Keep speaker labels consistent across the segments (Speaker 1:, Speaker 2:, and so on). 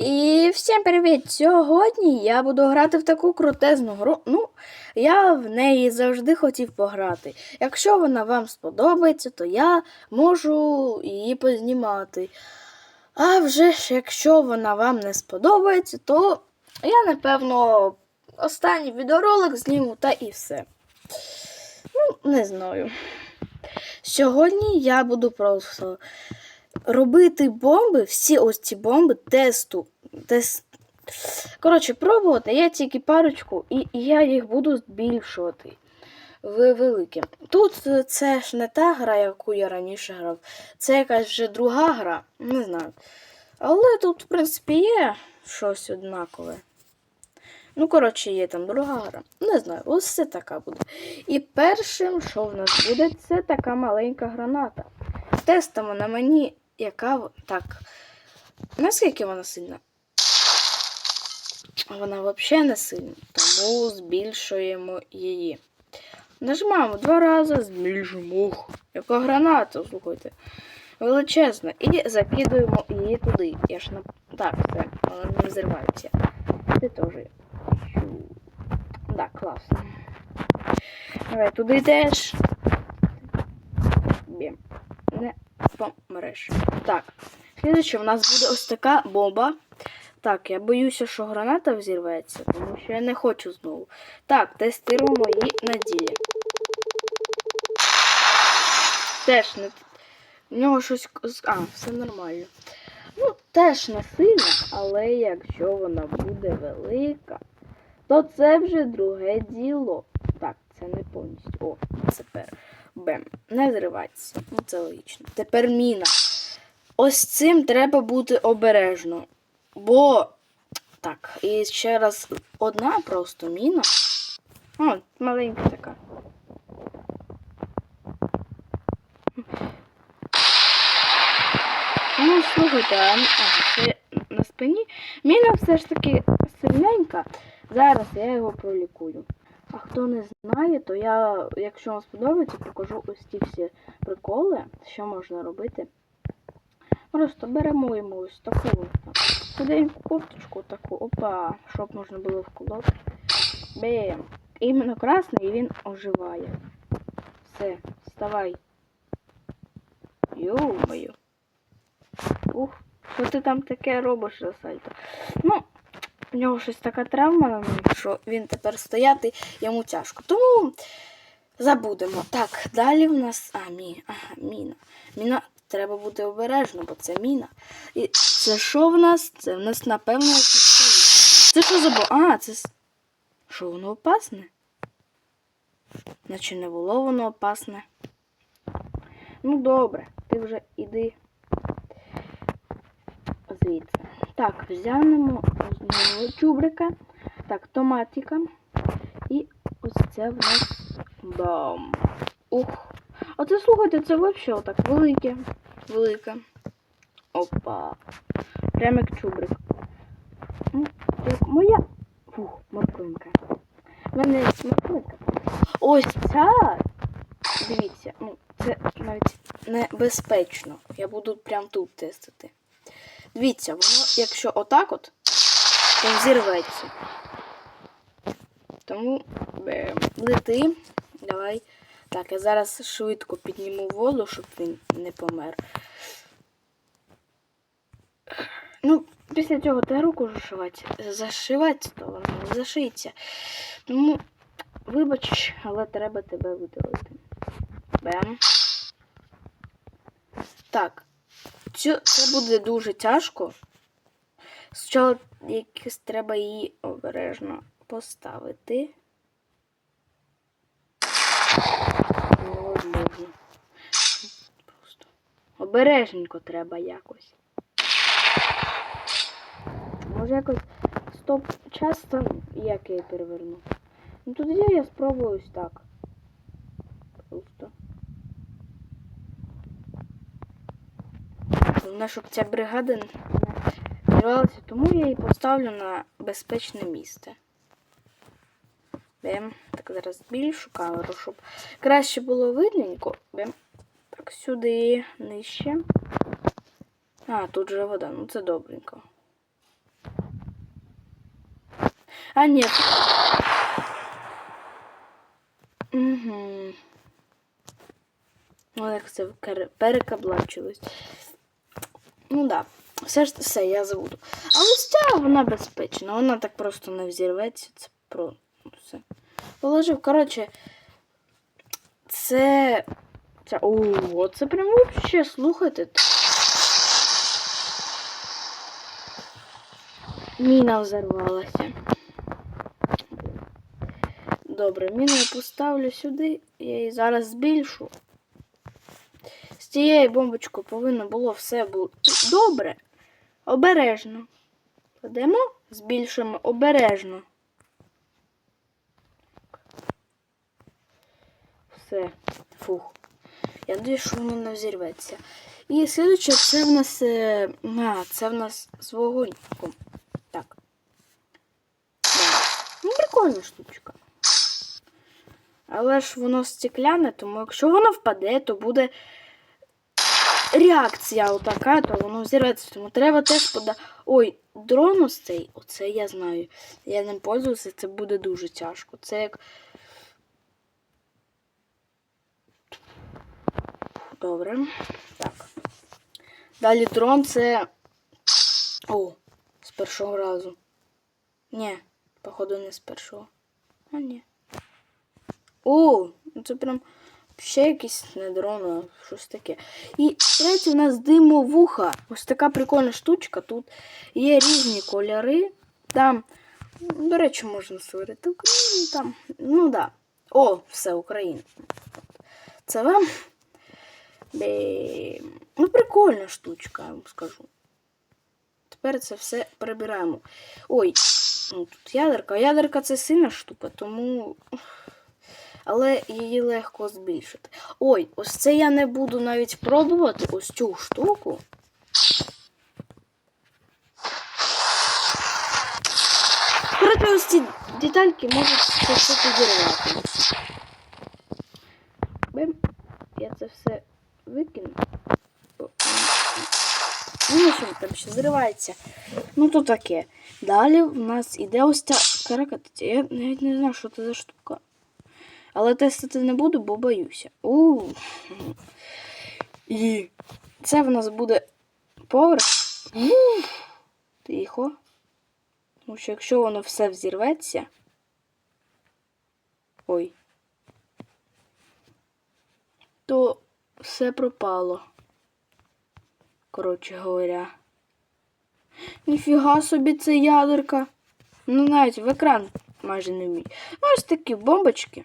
Speaker 1: І всім привіт! Сьогодні я буду грати в таку крутезну гру. Ну, я в неї завжди хотів пограти. Якщо вона вам сподобається, то я можу її познімати. А вже ж, якщо вона вам не сподобається, то я, напевно, останній відеоролик зніму та і все. Ну, не знаю. Сьогодні я буду просто робити бомби, всі ось ці бомби тесту. Тест... Коротше, пробувати я тільки парочку, і я їх буду збільшувати в велике. Тут е, це ж не та гра, яку я раніше грав. Це якась вже друга гра, не знаю. Але тут, в принципі, є щось однакове. Ну, коротше, є там друга гра. Не знаю, ось це така буде. І першим, що в нас буде, це така маленька граната. Тестимо на мені, яка так. Наскільки вона сильна? Вона взагалі не сильна, тому збільшуємо її. Нажимаємо два рази, збільшуємо. Яка граната, слухайте. Величезна. І закидуємо її туди. Я ж на. Так, все, вона не взривається. Ти теж. Так, класно. Давай туди теж. Бім. Помреш. Так. Слідуюче в нас буде ось така бомба. Так, я боюся, що граната взірветься, тому що я не хочу знову. Так, тестуємо її на ділі. Теж не. В нього щось. А, все нормально. Ну, теж не сильно, але якщо вона буде велика, то це вже друге діло. Так, це не повністю. О, тепер. Бем. Не зриватися. Ну, це логічно. Тепер міна. Ось цим треба бути обережно. Бо. Так, і ще раз одна просто міна. О, маленька така. Ну, слухайте, а, це на спині. Міна все ж таки сильненька. Зараз я його пролікую. А хто не знає, то я, якщо вам сподобається, покажу ось ті всі приколи, що можна робити. Просто беремо йому ось таку так, худеньку кофточку таку, опа, щоб можна було вколоти. Бем. Іменно красний і він оживає. Все, вставай. Йо-моє. Ух, що ти там таке робиш, Росальто? Ну, в нього щось така травма, що він тепер стояти йому тяжко. Тому забудемо. Так, далі в нас. А, мі... ага, міна. Міна треба бути обережно, бо це міна. І це що в нас? Це в нас, напевно, салют. Це що за бо. А, це. Що воно опасне? Наче не було воно опасне. Ну, добре, ти вже іди звідси. Так, взянемо знову чубрика. Так, томатика. І ось це в нас бам. Ух. А це слухайте, це взагалі отак велике. Велике. Опа. Прямо як чубрик. Ну, як моя. Фух, морквинка. В мене морквинка. Ось ця. Дивіться, ну, це навіть небезпечно. Я буду прямо тут тестити. Дивіться, воно, якщо отак от, то взірветься. Тому бем, лети. Давай. Так, я зараз швидко підніму воду, щоб він не помер. Ну, після цього ти руку зашивати. Зашивати, то воно не зашиється. Тому, вибач, але треба тебе видалити. Бем. Так. Цю, це буде дуже тяжко. Спочатку якось треба її обережно поставити. Невозможно. Просто. Обережненько треба якось. Може якось стоп час там як я її переверну. Ну тоді я спробую ось так. Просто. Головне, щоб ця бригада не зірвалася, тому я її поставлю на безпечне місце. Бем. Так, зараз збільшу камеру, щоб краще було видненько. Бем. Так, сюди нижче. А, тут же вода, ну це добренько. А, ні. Угу. Ну, як це перекаблачилось. Ну да. Все ж все, я забуду. А ось ця вона безпечна, вона так просто не взірветься. Це про все. Положив. Коротше, це. Це. О, це прям вообще, слухайте. Міна взорвалася. Добре, міну я поставлю сюди, я її зараз збільшу. Цією бомбочкою повинно було все бути добре. Обережно. Кладемо, збільшуємо обережно. Все. Фух. Я надіюсь, що воно не взірветься. І слідуюче, це в нас. е, А, це в нас з вогоньком. Так. Ну, прикольна штучка. Але ж воно стекляне, тому якщо воно впаде, то буде реакція отака, то воно взірветься. Тому треба теж пода. Ой, дрон ось цей, оце я знаю. Я ним пользуюся, це буде дуже тяжко. Це як. Добре. Так. Далі дрон це. О, з першого разу. Ні, походу, не з першого. А, ні. О, це прям ще якийсь не дрон, щось таке. І третє у нас димовуха. Ось така прикольна штучка. Тут є різні кольори. Там, до речі, можна створити Україну там. Ну да. О, все, Україна. Це вам. Ну, прикольна штучка, я вам скажу. Тепер це все прибираємо. Ой, ну тут ядерка. Ядерка це сильна штука, тому. Але її легко збільшити. Ой, ось це я не буду навіть пробувати ось цю штуку. Проте ось ці детальки можуть все підірвати. Бим. Я це все викину. Ну, що там ще зривається. Ну, то таке. Далі в нас іде ось ця каракатиця. Я навіть не знаю, що це за штука. Але тестити не буду, бо боюся. У. І це в нас буде поверх. Тихо. Тому що якщо воно все взірветься. Ой. То все пропало. Коротше говоря. Ніфіга собі це ядерка. Ну, навіть в екран майже не вміє. Ну, ось такі бомбочки.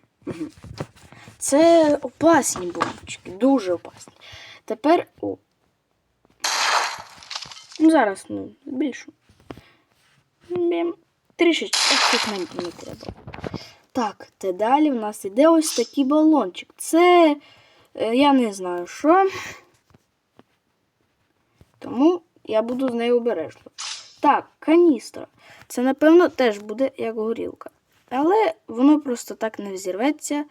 Speaker 1: Це опасні бомбочки, дуже опасні. Тепер. О. Ну, зараз, ну, збільшу. Бім. Трішечки, мені треба. Так, те далі в нас іде ось такий балончик. Це. е, Я не знаю що. Тому я буду з нею обережно. Так, каністра. Це, напевно, теж буде як горілка. Але воно просто так не взірветься.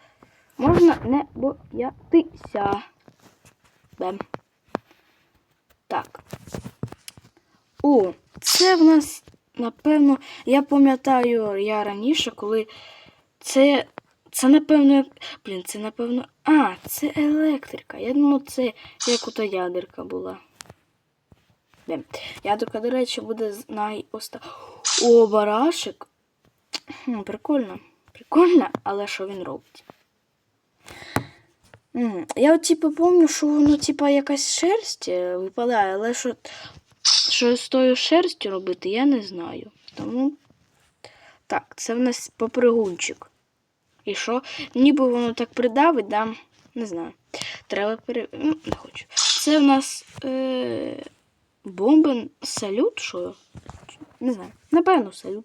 Speaker 1: Можна не боятися. Бем. Так. О, це в нас, напевно, я пам'ятаю я раніше, коли це. Це, напевно, блін, це, напевно. А, це електрика. Я думаю, це як ота ядерка була. Де? Ядерка, до речі, буде найоста. О, барашек. Хм, прикольно. Прикольно, але що він робить? Я от, типу, пам'ятаю, що воно, типу, якась шерсть е, випадає, але що, що з тою шерстю робити, я не знаю. Тому. Так, це в нас попригунчик. І що? Ніби воно так придавить, да? Не знаю. Треба пере... Ну, не хочу. Це в нас е... бомбин салют, що? Не знаю. Напевно, салют.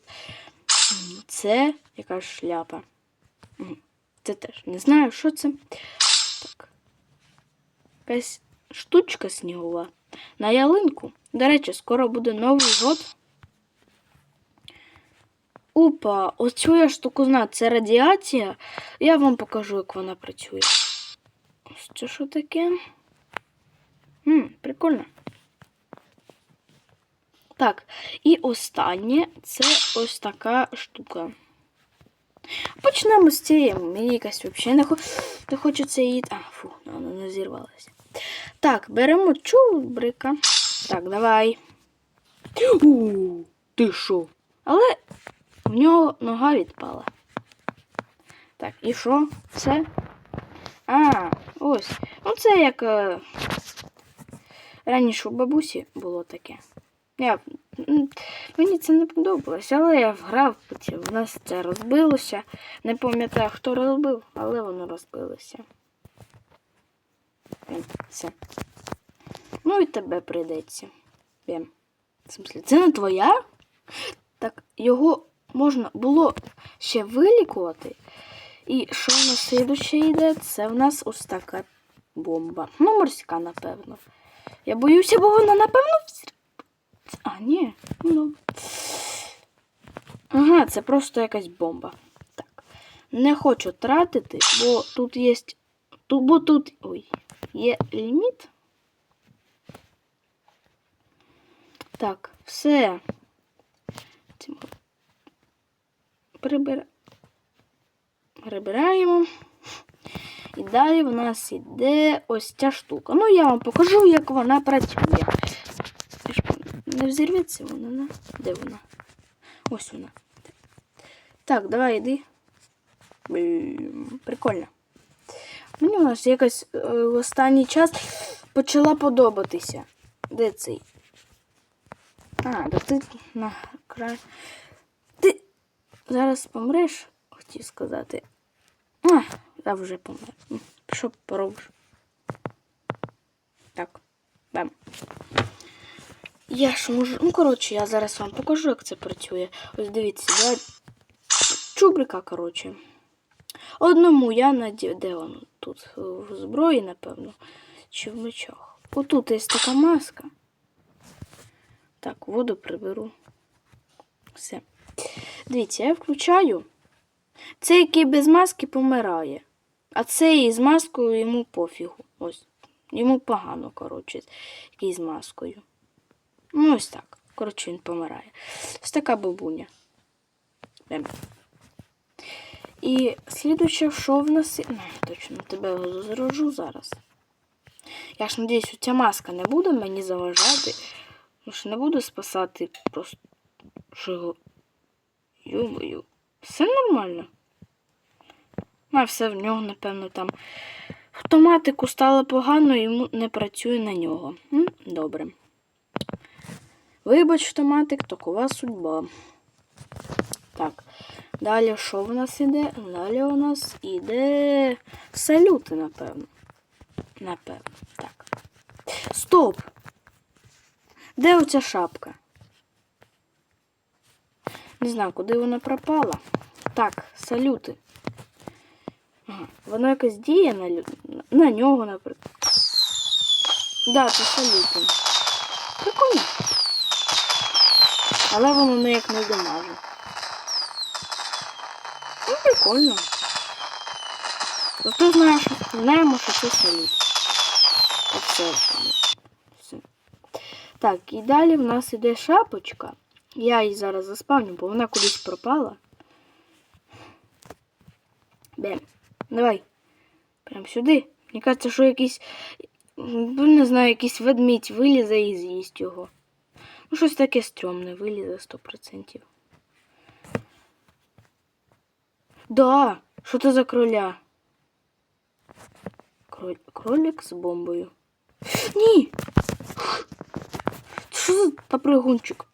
Speaker 1: Це якась шляпа. Це теж не знаю, що це. Так. Якась штучка снігова. На ялинку. До речі, скоро буде Новий год. Опа, оцю я штуку знаю, це радіація. Я вам покажу, як вона працює. Ось це що таке? М, прикольно. Так, і останнє це ось така штука. Почнемо з цієї. Мені якась взагалі не, хо... не хочеться її. А, фу, вона не зірвалася. Так, беремо чубрика. Так, давай. У, ти що? Але в нього нога відпала. Так, і що? Це? А, ось. Ну це як е, раніше у бабусі було таке. Я, мені це не подобалось, але я вграв, потім в нас це розбилося. Не пам'ятаю, хто розбив, але воно розбилося. Все. Ну і тебе прийдеться. В смислі, це не твоя? Так, його можна було ще вилікувати. І що в нас слідуще йде? Це в нас ось така бомба. Ну, морська, напевно. Я боюся, бо вона, напевно, взір- А, ні. Ну. Ага, це просто якась бомба. Так. Не хочу тратити, бо тут є. Бо тут. Ой, є ліміт. Так, все. Прибира... Прибираємо. І далі в нас іде ось ця штука. Ну, я вам покажу, як вона працює. Не взірветься вона, не? Де вона? Ось вона. Так, давай йди. Прикольно. Мені вона ж якось е, в останній час почала подобатися. Де цей? А, да ти на край. Ти зараз помреш, хотів сказати. А, я вже помер. Що поробиш? Так, бем. Я ж можу. Ну, коротше, я зараз вам покажу, як це працює. Ось дивіться, я чубрика, коротше. Одному я надів. Де воно? Тут в зброї, напевно. Чи в мечах. Отут є така маска. Так, воду приберу. Все. Дивіться, я включаю. Цей, який без маски, помирає. А цей з маскою йому пофігу. Ось. Йому погано, коротше, який з маскою. Ну, ось так. Коротше, він помирає. Ось така бабуня. Ем. І слідуюче, що в нас. Ну, точно, тебе зроджу зараз. Я ж надіюсь, ця маска не буде мені заважати. Ну ж не буду спасати просто. Його. Йомою. Все нормально. А все в нього, напевно, там. Автоматику стало погано, йому не працює на нього. Добре. Вибач, автоматик, такова судьба. Так. Далі що в нас іде? Далі у нас іде салюти, напевно. Напевно. Так. Стоп! Де оця шапка? Не знаю, куди вона пропала. Так, салюти. Ага. Воно якось діє на, лю- на нього, наприклад. Да, це салюти. Прикольно. Але воно ніяк не дамаже. Ну, прикольно. Зато знаєш, знаємо, що це салют. Оце. Все. Так, і далі в нас іде шапочка. Я її зараз заспавню, бо вона кудись пропала. Бем. Давай. Прям сюди. Мені кажеться, що якийсь. ну, Не знаю, якийсь ведмідь вилізе і з'їсть його. Ну, щось таке стрьомне, вилізе 100%. Да, що це за кроля? Кроль... Кролик з бомбою. Ні! Що за попригунчик?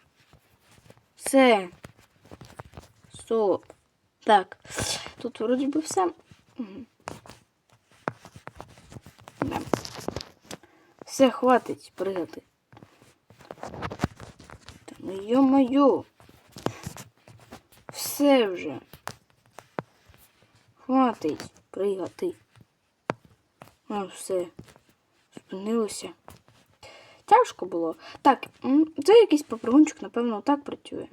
Speaker 1: Все. Стоп. Так. Тут вроді би все. Все, хватить пригати. Йо-моє. Все вже. Хватить пригати. Ну, все. Спинилося. Тяжко було. Так, це якийсь попригунчик, напевно, так працює.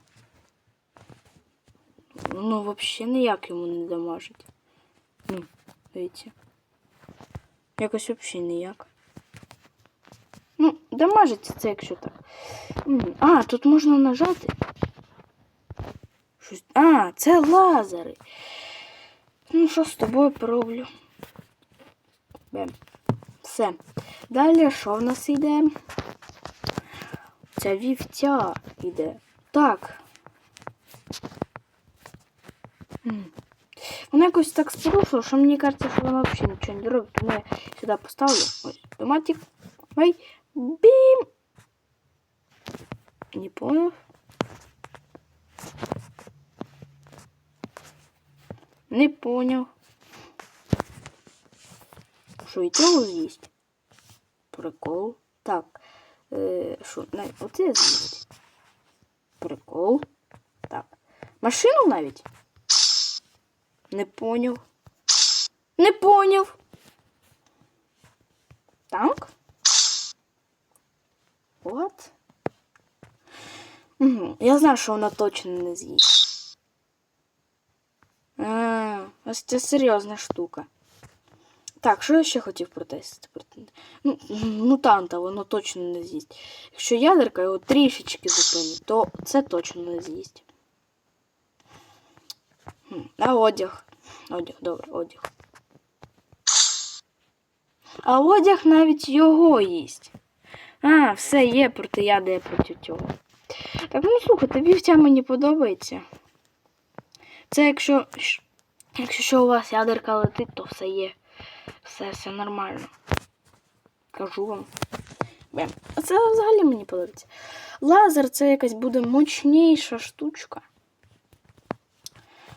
Speaker 1: Ну, взагалі ніяк йому не дамажить. Ну, дивіться. Якось взагалі ніяк. Дамажиться це, якщо так. А, тут можна нажати. Щось... А, це лазери. Ну, що з тобою пороблю? Все. Далі що в нас йде? Ця вівця йде. Так. Вона якось так спорушила, що мені кажеться, що вона взагалі нічого не робить. Тому я сюди поставлю. Ось, томатик. Ой, бім. Не понял. Не понял. Що і цього з'їсть? Прикол. Так. Е, що, на, оце з'їсть. Прикол. Так. Машину навіть? Не поняв. Не поняв. Танк? Угу. Я знаю, що вона точно не з'їсть. Ось це серйозна штука. Так, що я ще хотів протестити? Ну, мутанта воно точно не з'їсть. Якщо ядерка його трішечки зупинить, то це точно не з'їсть. А одяг. Одяг, добре, одяг. А одяг навіть його їсть. А, все є протиядає проти цього. Так, ну слухайте, вівця мені подобається. Це якщо, якщо що у вас ядерка летить, то все є. Все, все нормально. Кажу вам. А це взагалі мені подобається. Лазер це якась буде мощніша штучка.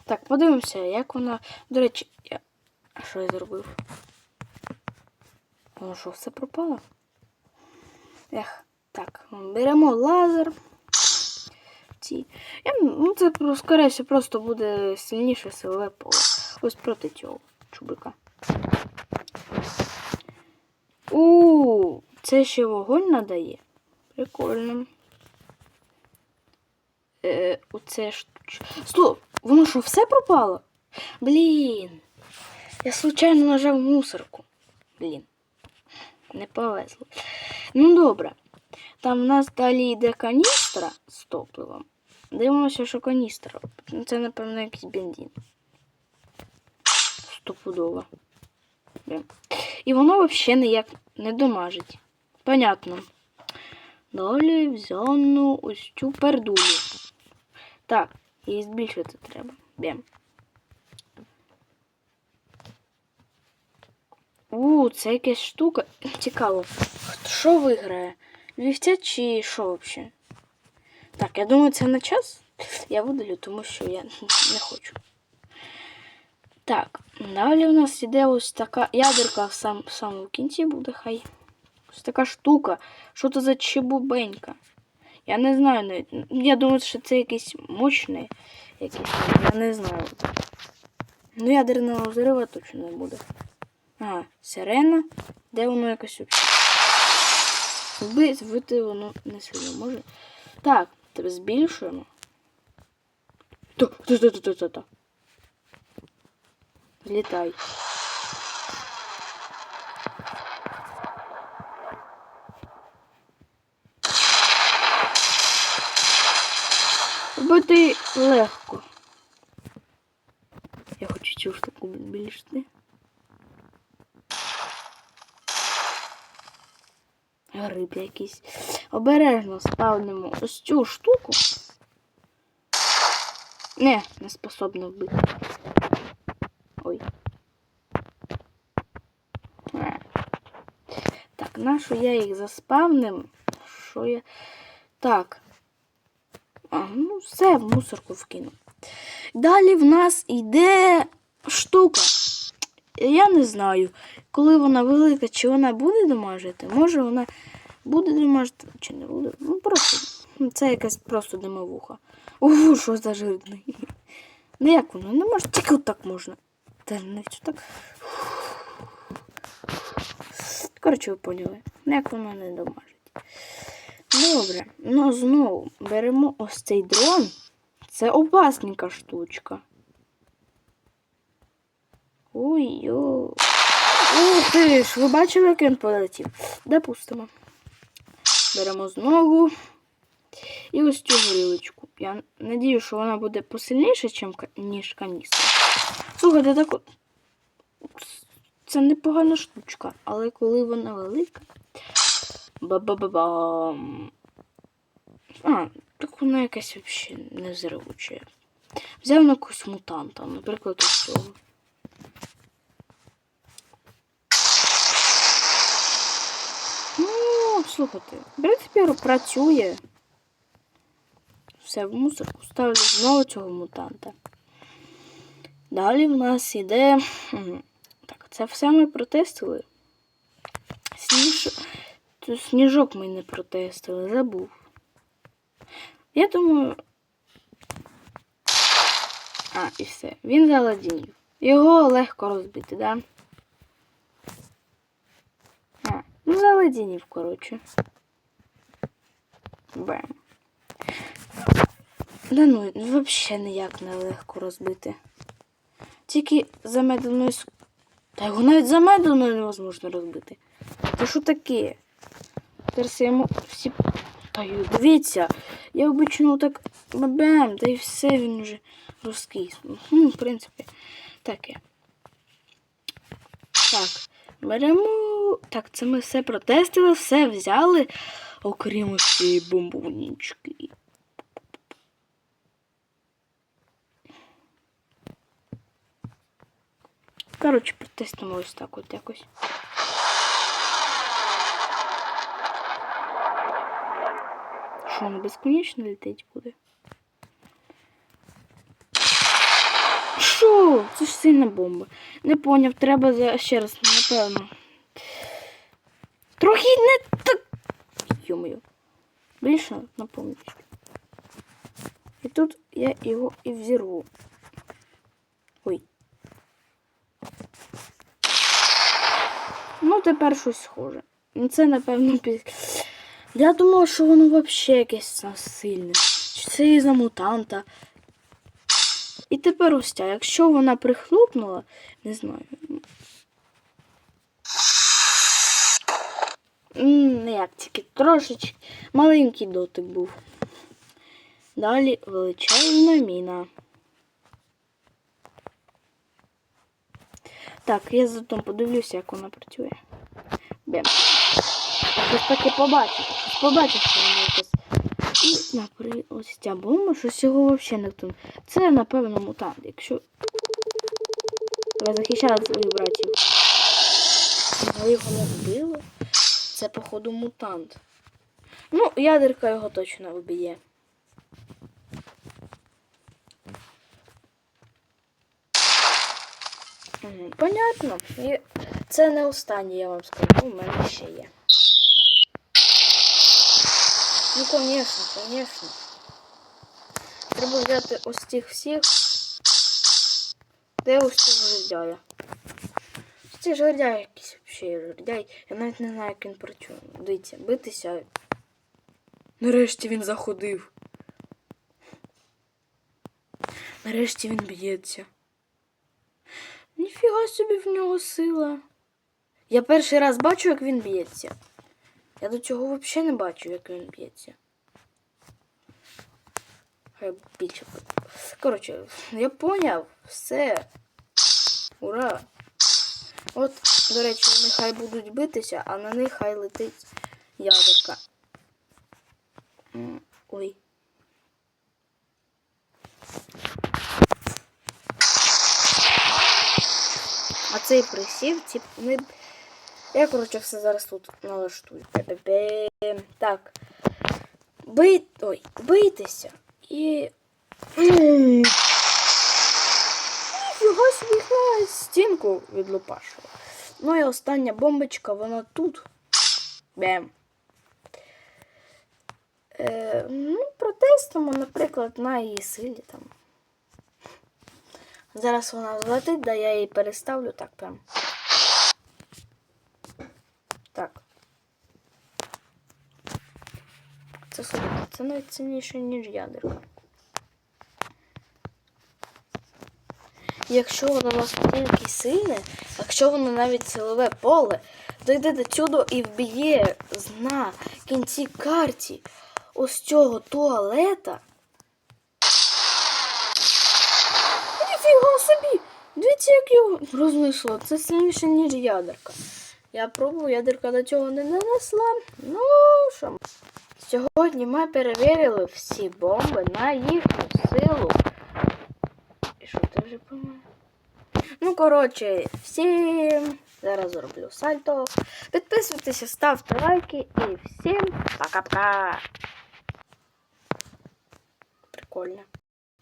Speaker 1: Так, подивимося, як вона. До речі, я... Що я зробив? Воно що, все пропало? Ех, так, беремо лазер. Ці. Я, ну, це скоріше просто буде сильніше силове поле. Ось проти цього чубика. У, це ще вогонь надає. Прикольно. Е, оце штуч. Стоп, воно що, все пропало? Блін. Я случайно нажав мусорку. Блін. Не повезло. Ну добре. Там в нас далі йде каністра з топливом. Дивимося, що каністра. Ну, Це, напевно, якийсь бензин. Стопудово. І воно взагалі ніяк не домажить. Понятно. Далі взяну ось цю пердулю. Так, її збільшити треба. Бем. У, це якась штука. Цікаво. Що виграє? Вівця чи що взагалі? Так, я думаю, це на час. Я видалю, тому що я не хочу. Так, далі у нас іде ось така ядерка в, сам, самому кінці буде хай. Ось така штука. Що це за чебубенька? Я не знаю навіть. Я думаю, що це якийсь мощний якийсь. Я не знаю. Ну, ядерного взриву точно не буде. Ага, сирена. Де воно якось взагалі? Вбити воно не сильно може. Так, тебе збільшуємо. Та, та, та, та, та, та, та. Літай. Робити легко. Я хочу цю штуку збільшити. Гриб якийсь. Обережно ставимо ось цю штуку. Не, не способна вбити. Ой. Е. Так, нашу я їх заспавним. Що я. Так. А, ну все, в мусорку вкину. Далі в нас йде штука. Я не знаю, коли вона велика, чи вона буде домажити. Може вона буде домажити, чи не буде. Ну просто. ну, Це якась просто димовуха. Ого, що за жирний. Ну як воно? Не може, тільки отак можна. Та все так. Коротше, ви поняли. Ну як воно не домажить. Добре, ну знову беремо ось цей дрон. Це опасненька штучка. Ой, йо. Ух ти ж, ви бачили, як він полетів? Допустимо. Беремо знову. І ось цю горілочку. Я надію, що вона буде посильніша, ніж каністра. Слухайте, так. Це непогана штучка, але коли вона велика. Ба-ба-ба-бам. А, так вона якась взагалі незруча. Взяв на якусь мутанта, наприклад, ось цього. Ну, слухайте, в принципі, працює. Все, в мусорку ставлю знову цього мутанта. Далі в нас іде. Так, це все ми протестили. Сніж... Сніжок ми не протестили, забув. Я думаю. А, і все. Він заладінів. Його легко розбити, да? А, ну заладінів, коротше. Бем. Да ну, взагалі ніяк не легко розбити. Тільки замедленою. Та його навіть замедленою невозможно розбити. Та що таке? Зараз я йому всі. Та дивіться, я обично так бабем, та й все він вже розкис. Ну, в принципі, таке. Так, беремо. Так, це ми все протестили, все взяли, окрім цієї бомбонічки. Коротше, протестимо ось так от якось. Що, воно безконечно летить буде? Що? Це ж сильна бомба. Не поняв, треба за ще раз, напевно. Трохи не так. Йомою. Більше на повністю. І тут я його і взірву. Ой. Ну, тепер щось схоже. Ну, Це, напевно, під... Я думала, що воно взагалі якесь насильне. Чи це із-за мутанта. І тепер ось ця. Якщо вона прихлопнула, не знаю. Не як тільки трошечки маленький дотик був. Далі величезна міна. Так, я затом подивлюся, як вона працює. Бем. Ти ж таки побачиш. Побачиш, що воно якось. І, наприклад, ось ця бомба, що цього взагалі не тут. Це, напевно, мутант. Якщо ви захищали своїх братів. Але його не вбило. Це, походу, мутант. Ну, ядерка його точно вб'є. Понятно. Це не останнє, я вам скажу, у мене ще є. Ну, конечно, конечно. Треба взяти ось цих всіх. Де ось цього жердяя? Ось цей жердяй якийсь взагалі жердяй. Я навіть не знаю, як він працює. Дивіться, битися. Нарешті він заходив. Нарешті він б'ється. Ніфіга собі в нього сила. Я перший раз бачу, як він б'ється. Я до цього взагалі не бачу, як він б'ється. Хай більше. Коротше, я поняв. Все. Ура! От, до речі, вони хай будуть битися, а на них хай летить ядерка. Ой. А цей присів, ці ми. Я, коротше, все зараз тут налаштую. Так. Бий... Ой, бийтеся. І. Їх на стінку відлупашила. Ну і остання бомбочка, вона тут. Бем. Е, ну, протестимо, наприклад, на її силі там. Зараз вона злетить, да я її переставлю так прям. Так. Це слухайте, це навіть цінніше, ніж ядерка. Якщо воно настільки сильне, якщо воно навіть силове поле, дойде до чудо і вб'є на кінці карті ось цього туалета. Ніфіга собі! Дивіться, як його рознесло. Це сильніше, ніж ядерка. Я пробую, ядерка до цього не нанесла. Ну, що. Сьогодні ми перевірили всі бомби на їхню силу. І що ти вже помер? Ну, коротше, всім зараз зроблю сальто. Підписуйтеся, ставте лайки і всім пока-пока. Прикольно.